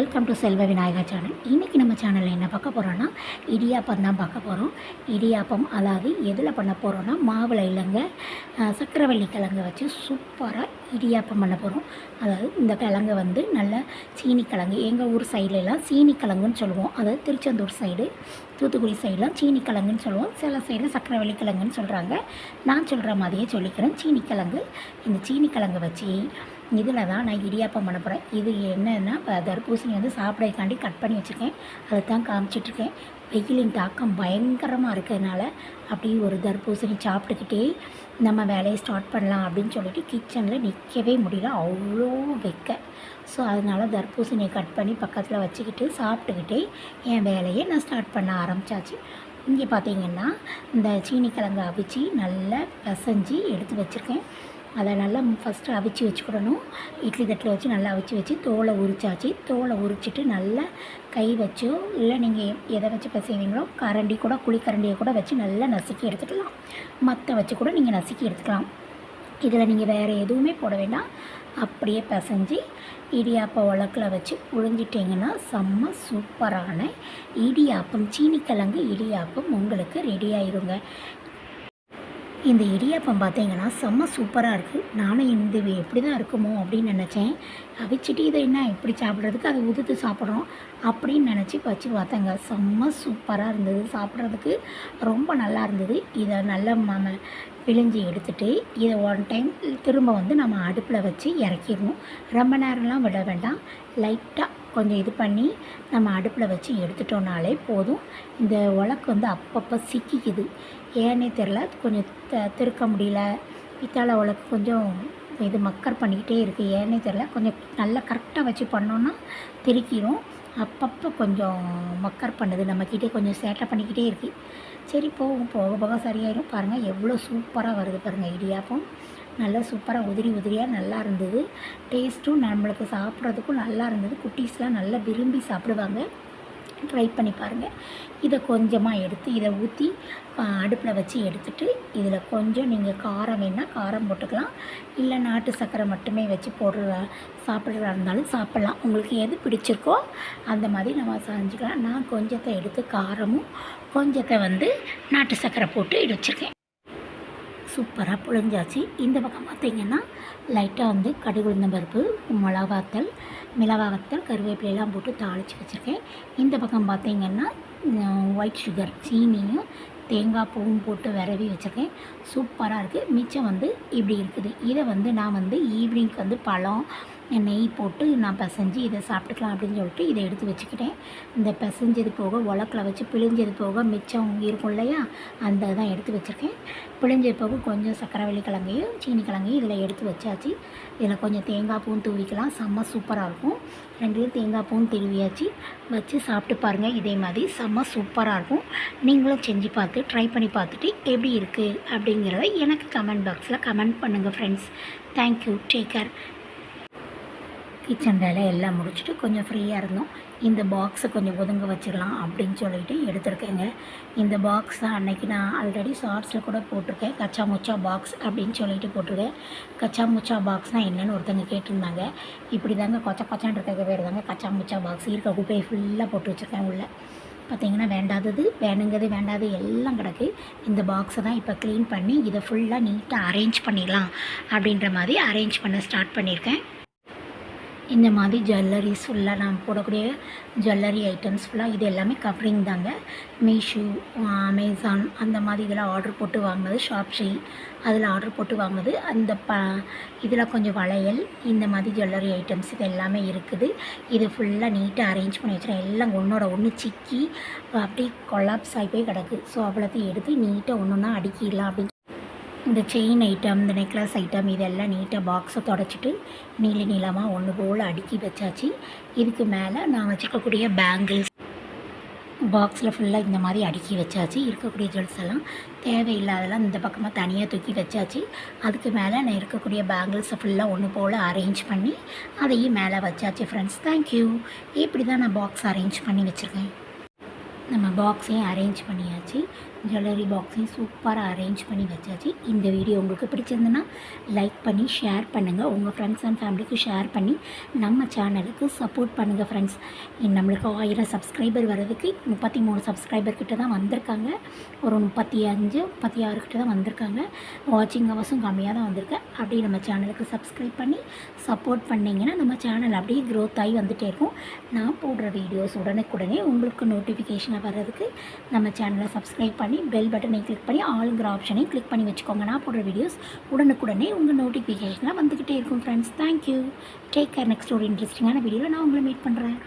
Welcome to செல்வ Vinayaka channel இன்றைக்கி நம்ம சேனலில் என்ன பார்க்க போகிறோன்னா இடியாப்பம் தான் பார்க்க போகிறோம் இடியாப்பம் அதாவது எதில் பண்ண போகிறோன்னா மாவில் இல்லைங்க சக்கரவள்ளி கிழங்கு வச்சு சூப்பராக இடியாப்பம் பண்ண போகிறோம் அதாவது இந்த கிழங்கு வந்து நல்ல சீனி கிழங்கு எங்கள் ஊர் சைடுலலாம் சீனி கிழங்குன்னு சொல்லுவோம். அதாவது திருச்செந்தூர் சைடு தூத்துக்குடி சைடெலாம் சீனி கிழங்குன்னு சொல்லுவோம். சில சைடில் சக்கரவள்ளி கிழங்குன்னு சொல்கிறாங்க நான் சொல்கிற மாதிரியே சொல்லிக்கிறேன். சீனி கிழங்கு இந்த சீனி கிழங்கு வச்சு இதில் தான் நான் இடியாப்பம் பண்ண போகிறேன் இது என்னென்னா இப்போ தர்பூசணி வந்து சாப்பிடக்காண்டி கட் பண்ணி வச்சுருக்கேன். அதை தான் காமிச்சிட்ருக்கேன் வெயிலின் தாக்கம் பயங்கரமாக இருக்கிறதுனால அப்படியே ஒரு தர்பூசணி சாப்பிட்டுக்கிட்டே நம்ம வேலையை ஸ்டார்ட் பண்ணலாம் அப்படின்னு சொல்லிட்டு கிச்சனில் நிற்கவே முடியல. அவ்வளோ வெக்க. ஸோ அதனால் தர்பூசணியை கட் பண்ணி பக்கத்தில் வச்சுக்கிட்டு சாப்பிட்டுக்கிட்டே என் வேலையை நான் ஸ்டார்ட் பண்ண ஆரம்பித்தாச்சு இங்கே பார்த்தீங்கன்னா இந்த சீனி கிழங்கு அவிச்சு நல்லா பிசைஞ்சு எடுத்து வச்சுருக்கேன். அதை நல்லா ஃபஸ்ட்டு அவிச்சு வச்சுக்கிடணும். இட்லி தட்டில் வச்சு நல்லா அவிச்சு வச்சு தோலை உரிச்சாச்சு. தோலை உரிச்சிட்டு நல்லா கை வச்சோ இல்லை நீங்கள் எதை வச்சு பிசைவீங்களோ கரண்டி கூட குழிக்கரண்டியை கூட வச்சு நல்லா நசுக்கி எடுத்துக்கலாம். மற்ற வச்சு கூட நீங்கள் நசுக்கி எடுத்துக்கலாம். இதில் நீங்கள் வேறு எதுவுமே போட வேண்டாம். அப்படியே பிசைஞ்சு இடியாப்பம் உலக்கில் வச்சு புழிஞ்சிட்டிங்கன்னா செம்ம சூப்பரான இடியாப்பம் சீனிக்கிழங்கு இடியாப்பம் உங்களுக்கு ரெடி ஆயிருங்க. இந்த இடியாப்பம் பார்த்தீங்கன்னா செம்ம சூப்பராக இருக்குது நானும் இந்த எப்படி தான் இருக்குமோ அப்படின்னு நினச்சேன். அவிச்சிட்டு இதை என்ன இப்படி சாப்பிட்றதுக்கு அதை உதுத்து சாப்பிட்றோம் அப்படின்னு நினச்சி வச்சு பார்த்தேங்க. செம்ம சூப்பராக இருந்தது சாப்பிட்றதுக்கு. ரொம்ப நல்லா இருந்தது. இதை நல்லா நம்ம பிழிஞ்சு எடுத்துட்டு இதை ஒன் டைம் திரும்ப வந்து நம்ம அடுப்பில் வச்சு இறக்கிடணும். ரொம்ப நேரம்லாம் விட வேண்டாம். லைட்டாக கொஞ்சம் இது பண்ணி நம்ம அடுப்பில் வச்சு எடுத்துட்டோம்னாலே போதும். இந்த உலக்கு வந்து அப்பப்போ சிக்கிக்குது. ஏன்னே தெரில கொஞ்சம் த திருக்க முடியல. பித்தாளை உலக்கு கொஞ்சம் இது மக்கர் பண்ணிக்கிட்டே இருக்குது ஏன்னே தெரில கொஞ்சம் நல்லா கரெக்டாக வச்சு பண்ணோன்னா திருக்கிடும் அப்பப்போ கொஞ்சம் மக்கர் பண்ணுது. நம்மக்கிட்டே கொஞ்சம் சேட்டை பண்ணிக்கிட்டே இருக்குது சரி போகும் போக போக சரியாயிடும் பாருங்கள் எவ்வளோ சூப்பராக வருது பாருங்கள் இடியாப்பம் நல்லா சூப்பராக உதிரி உதிரியாக நல்லா இருந்தது. டேஸ்ட்டும் நம்மளுக்கு சாப்பிட்றதுக்கும் நல்லா இருந்தது. குட்டீஸ்லாம் நல்லா விரும்பி சாப்பிடுவாங்க. ட்ரை பண்ணி பாருங்கள் இதை கொஞ்சமாக எடுத்து இதை ஊற்றி அடுப்பில் வச்சு எடுத்துட்டு இதில் கொஞ்சம் நீங்கள் காரம் வேணால் காரம் போட்டுக்கலாம். இல்லை நாட்டு சர்க்கரை மட்டுமே வச்சு போடுற சாப்பிட்றதா இருந்தாலும் சாப்பிட்லாம். உங்களுக்கு எது பிடிச்சிருக்கோ அந்த மாதிரி நம்ம செஞ்சுக்கலாம். நான் கொஞ்சத்தை எடுத்து காரமும் கொஞ்சத்தை வந்து நாட்டு சர்க்கரை போட்டு வச்சுருக்கேன் சூப்பராக புழிஞ்சாச்சு. இந்த பக்கம் பார்த்தீங்கன்னா லைட்டாக வந்து கடுகு உளுந்தம்பருப்பு மிளகாத்தல் மிளகாவத்தல் கருவேப்பிலையெல்லாம் போட்டு தாளித்து வச்சுருக்கேன். இந்த பக்கம் பார்த்தீங்கன்னா ஒயிட் சுகர் சீனியும் தேங்காய் பூவும் போட்டு விரவி வச்சுருக்கேன். சூப்பராக இருக்குது மிச்சம் வந்து இப்படி இருக்குது. இதை வந்து நான் வந்து ஈவினிங்க்கு வந்து பழம் நெய் போட்டு நான் பிசைஞ்சு இதை சாப்பிட்டுக்கலாம் அப்படின்னு சொல்லிட்டு இதை எடுத்து வச்சுக்கிட்டேன். இந்த பிசைஞ்சது போக உலக்கில் வச்சு பிழிஞ்சது போக மிச்சம் இருக்கும் இல்லையா? அந்த தான் எடுத்து வச்சுருக்கேன். பிழிஞ்சது போக கொஞ்சம் சக்கரவள்ளி கிழங்கையும் சீனி கிழங்கையும் இதில் எடுத்து வச்சாச்சு. இதில் கொஞ்சம் தேங்காய் பூவும் தூவிக்கலாம். செம்ம சூப்பராக இருக்கும். ரெண்டுலேயும் தேங்காய் பூவும் திருவியாச்சு வச்சு சாப்பிட்டு பாருங்கள் இதே மாதிரி செம்ம சூப்பராக இருக்கும். நீங்களும் செஞ்சு பார்த்து ட்ரை பண்ணி பார்த்துட்டு எப்படி இருக்குது அப்படிங்கிறத எனக்கு கமெண்ட் பாக்ஸில் கமெண்ட் பண்ணுங்கள் friends thank you take care kitchen வேலை எல்லாம் முடிச்சுட்டு கொஞ்சம் ஃப்ரீயாக இருந்தோம். இந்த பாக்ஸை கொஞ்சம் ஒதுங்க வச்சிடலாம் அப்படின்னு சொல்லிட்டு எடுத்திருக்கேங்க. இந்த பாக்ஸ் தான் அன்னைக்கு நான் ஆல்ரெடி ஷார்ட்ஸில் கூட போட்டிருக்கேன். கச்சா முச்சா பாக்ஸ் அப்படின்னு சொல்லிட்டு போட்டிருக்கேன். கச்சா முச்சா பாக்ஸ்னால் என்னென்னு ஒருத்தங்க கேட்டிருந்தாங்க. இப்படி தாங்க கொச்ச கொச்சான் இருக்க பேர் தாங்க கச்சா முச்சா பாக்ஸ் இருக்க குப்பையை ஃபுல்லாக போட்டு வச்சுருக்கேன் உள்ளே. பார்த்தீங்கன்னா வேண்டாதது வேணுங்கிறது வேண்டாது எல்லாம் கிடக்கு. இந்த பாக்ஸை தான் இப்போ க்ளீன் பண்ணி இதை ஃபுல்லாக நீட்டாக அரேஞ்ச் பண்ணிடலாம் அப்படின்ற மாதிரி அரேஞ்ச் பண்ண ஸ்டார்ட் பண்ணியிருக்கேன். இந்த மாதிரி ஜுவல்லரிஸ் ஃபுல்லாக நான் போடக்கூடிய ஜுவல்லரி ஐட்டம்ஸ் ஃபுல்லாக இது எல்லாமே கவரிங் தாங்க. மீஷோ அமேசான் அந்த மாதிரி இதெல்லாம் ஆர்டர் போட்டு வாங்கினது ஷாப்ஷி அதில் ஆர்டர் போட்டு வாங்கினது. அந்த ப இதில் கொஞ்சம் வளையல் இந்த மாதிரி ஜுவல்லரி ஐட்டம்ஸ் இது எல்லாமே இருக்குது. இது ஃபுல்லாக நீட்டாக அரேஞ்ச் பண்ணி வச்சுருக்கேன் எல்லாம் ஒன்றோட ஒன்று சிக்கி அப்படியே கொலாப்ஸ் ஆகி போய் கிடக்கு. ஸோ அவ்வளோத்தையும் எடுத்து நீட்டாக ஒன்று ஒன்றா அடிக்கிடலாம் அப்படின்னு இந்த செயின் ஐட்டம் இந்த நெக்லஸ் ஐட்டம் இதெல்லாம் நீட்டாக பாக்ஸை தொடச்சிட்டு நீள நீளமாக ஒன்று போல் அடுக்கி வச்சாச்சு. இதுக்கு மேலே நான் வச்சுக்கக்கூடிய பேங்கிள்ஸ் பாக்ஸில் ஃபுல்லாக இந்த மாதிரி அடுக்கி வச்சாச்சு. இருக்கக்கூடிய ஜுவல்ஸ் எல்லாம் தேவையில்லாதெல்லாம் இந்த பக்கமாக தனியாக தூக்கி வச்சாச்சு. அதுக்கு மேலே நான் இருக்கக்கூடிய பேங்கிள்ஸை ஃபுல்லாக ஒன்று போல் அரேஞ்ச் பண்ணி அதையும் மேலே வச்சாச்சு ஃப்ரெண்ட்ஸ் தேங்க்யூ இப்படி தான் நான் பாக்ஸ் அரேஞ்ச் பண்ணி வச்சுருக்கேன். நம்ம பாக்ஸையும் அரேஞ்ச் பண்ணியாச்சு. ஜுவல்லரி பாக்ஸையும் சூப்பராக அரேஞ்ச் பண்ணி வச்சாச்சு. இந்த வீடியோ உங்களுக்கு பிடிச்சிருந்துன்னா லைக் பண்ணி ஷேர் பண்ணுங்கள் உங்கள் ஃப்ரெண்ட்ஸ் அண்ட் ஃபேமிலிக்கு ஷேர் பண்ணி நம்ம சேனலுக்கு சப்போர்ட் பண்ணுங்கள் ஃப்ரெண்ட்ஸ் நம்மளுக்கு ஆயிரம் சப்ஸ்கிரைபர் வர்றதுக்கு முப்பத்தி மூணு சப்ஸ்கிரைபர் கிட்ட தான் வந்திருக்காங்க. ஒரு முப்பத்தி அஞ்சு முப்பத்தி ஆறு கிட்ட தான் வந்திருக்காங்க. வாட்சிங் ஹவர்ஸும் கம்மியாக தான் வந்திருக்கு. அப்படியே நம்ம சேனலுக்கு சப்ஸ்கிரைப் பண்ணி சப்போர்ட் பண்ணிங்கன்னா நம்ம சேனல் அப்படியே க்ரோத் ஆகி வந்துகிட்டே இருக்கும். நான் போடுற வீடியோஸ் உடனுக்குடனே உங்களுக்கு நோட்டிஃபிகேஷனாக வர்றதுக்கு நம்ம சேனலை சப்ஸ்கிரைப் பண்ணி பெல் பட்டனை கிளிக் பண்ணி ஆளுங்கிற ஆப்ஷனையும் கிளிக் பண்ணி வச்சுக்கோங்க. நான் போடுற வீடியோஸ் உடனுக்குடனே உங்கள் நோட்டிஃபிகேஷனாக வந்துக்கிட்டே இருக்கும் friends thank you take care next ஒரு இன்ட்ரெஸ்டிங்கான வீடியோவில் நான் உங்களை மீட் பண்ணுறேன்